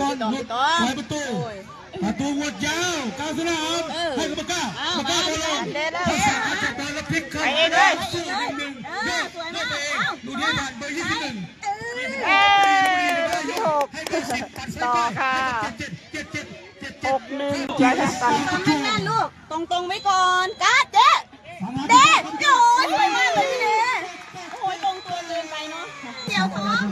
บอลหลุดปล่อยประตูประตูหมดยาวกลางสนามให้กับปากกาปากกาบอลลงทักษะการจับบอลพลิกเข้าสู้หนึ่งหนึ่งโยกโยกไปเองดูนี่ผ่านเบอร์ยี่สิบหนึ่งเอ้ยที่หกให้เบอร์สิบปัดใส่ต่อค่ะเจ็ดเจ็ดเจ็ดเจ็ดหกหนึ่งยายทำตันทำแม่ลูกตรงตรงไว้ก่อนกัดเด็ดเด็ดโอ้ยสวยมากเลยพี่เด็ดโอ้ยตรงตัวเกินไปเนาะเดี๋ยวท้อง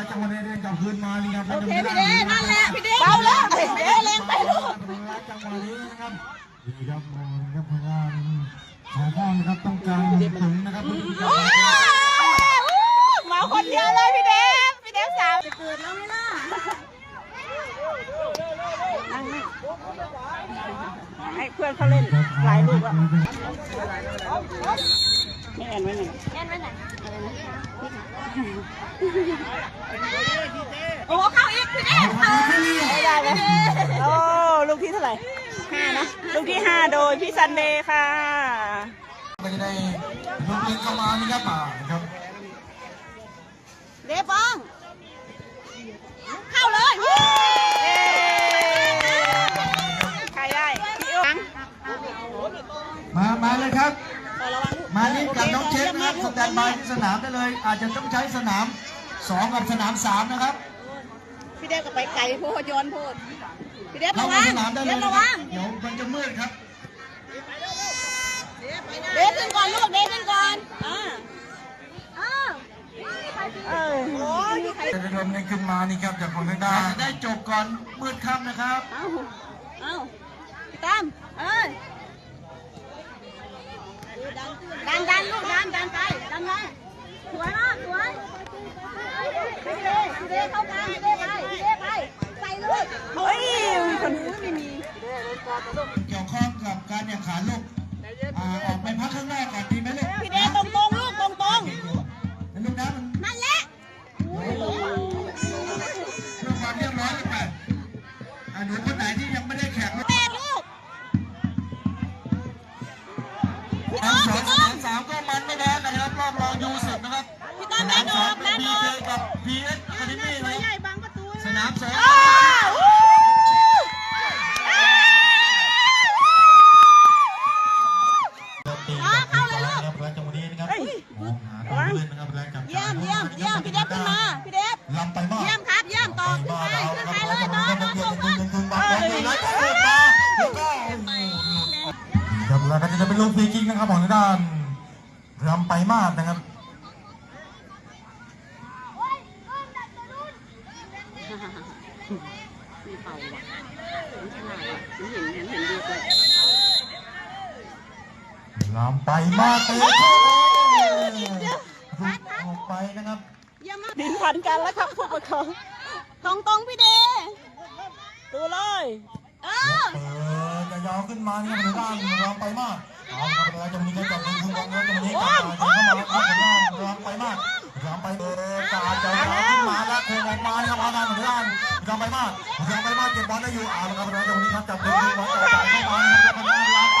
เอาละครับเวลาจังหวะนี้เรียนกลับคืนมานี่ครับโอเคพี่เด็ดนั่นแหละพี่เด็ดเบาแล้วพี่เด็ดแรงไปลูกเวลาจังหวะนี้นะครับนี่ครับโอ้ครับพยายามขอบ้านนะครับต้องการถึงนะครับโอ้ยมาคนเดียวเลยพี่เดฟพี่เดฟสามจะเกิดแล้วไหมล่ะนั่งนี่ให้เพื่อนเขาเล่นหลายลูกแล้วไม่แอนไว้หนึ่งแน่นไว้ไหนอะไรนะโอ้เข้าอีกพี่เด็ดเออ ไม่ได้เลยโอ้ลูกที่เท่าไหร่ห้านะลูกที่ห้าโดยพี่ซันเดย์ค่ะก็จะได้ลงเงินเข้ามานี่ครับอ่านะครับเด็ดบ้องเข้าเลยเย้ใครได้พี่อุ๊งมามาเลยครับขอระวังลูกมานี่กับน้องเชฟนะครับสแตนบายที่สนามได้เลย อาจจะต้องใช้สนามสองกับสนามสามนะครับ พี่เดฟก็ไปไกลโพดย้อนโพดพี่เดฟเข้าระมาวังสนามได้เลยเดฟนะระครัวับงเดี๋ยวมันจะมืดครับเด็ดขึ้นก่อนลูกเด็ดขึ้นก่อนอ่าอ้าวเออโอ้ยใครจะได้ลมเงินขึ้นมานี่ครับจากของทางด้านจะได้จบก่อนมืดค่ำนะครับ เอ้า เอ้าพี่ตั้มเอ้ยดันดันลูกดันดันไปดันมาสวยมากสวยพี่เดพี่เดเข้ากลางพี่เดไปพี่เดไปใส่ลูก เฮ้ยมีคน ไม่มี เกี่ยวข้องกับการแข่งขันลูกอ่าออกไปพักข้างนอกก่อนดีไหมลูกพี่เดตรงตรงๆลูกตรงตรงแล้วลูกน้ำมันๆนั่นแหละเรื่องความเรียบร้อยหรือเปล่าอ่าหนูคนไหนที่ยังไม่ได้แข่งลูกแปดลูกสามสองสามสามก็มันไม่แพ้กันนะครับรอบรองยูสิบนะครับพี่ตั้มแม่ดอกแม่พีดอเจกกับพีเอสอะคาเดมี่นะใหญ่บังประตูสนามสองอ้าววู้อ้ งหาตัวเล่นนะครับแรงจับเยี่ยมเยี่ยมเยี่ยมพี่เดฟขึ้นมา พี่เดฟลำไปมากเยี่ยมครับ เยี่ยมต่อขึ้นไปขึ้นไปเลยน้องน้องส่งบอลครับแล้วก็จะเป็นลูกฟรีคิกนะครับของทางด้านรำไปมากนะครับมีเป่าว่ะมันฉลาดว่ะมันเห็นเห็นเห็นดูเลยรำไปมากเตะ เข้าลุกออกไปนะครับเยี่ยมมากดินพันกันแล้วครับผู้ปกครองตรงตรงๆพี่เดดูเลยเออเปิดจะยาวขึ้นมานี่ครับทางด้านรำไปมากเอาครับแล้วจะมีการจับมือคุณบอลแล้วจะมีการเข้ามาครับทางด้านรำไปมากรำไปเปิดกาจะยาวขึ้นมาแล้วโค้งออกมานี่ครับทางด้านทางด้านรำไปมากรำไปมากเก็บบอลได้อยู่เอาละครับแล้วจะมีการจับมือคุณบอลจับเข้ามานะครับทางด้านรำไป